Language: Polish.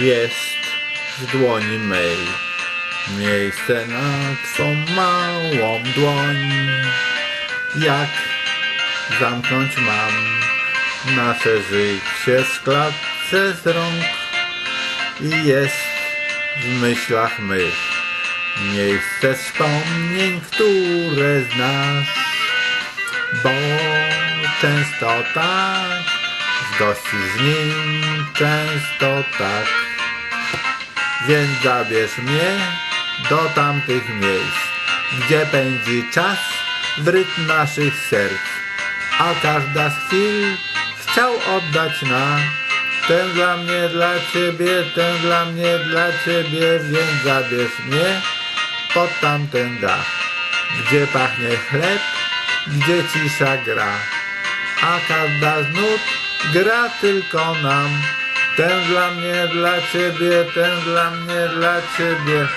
jest w dłoni mej. Miejsce na twą małą dłoń. Jak zamknąć mam nasze życie w klatce z rąk i jest w myślach mych miejsce wspomnień, które znasz, bo często tak gościsz z nim, często tak. Więc zabierz mnie do tamtych miejsc, gdzie pędzi czas w rytm naszych serc, a każda z chwil chciał oddać na ten dla mnie, dla ciebie, ten dla mnie, dla ciebie, więc zabierz mnie pod tamten dach, gdzie pachnie chleb, gdzie cisza gra, a każda z nut gra tylko nam. Ten dla mnie, dla ciebie, ten dla mnie, dla ciebie.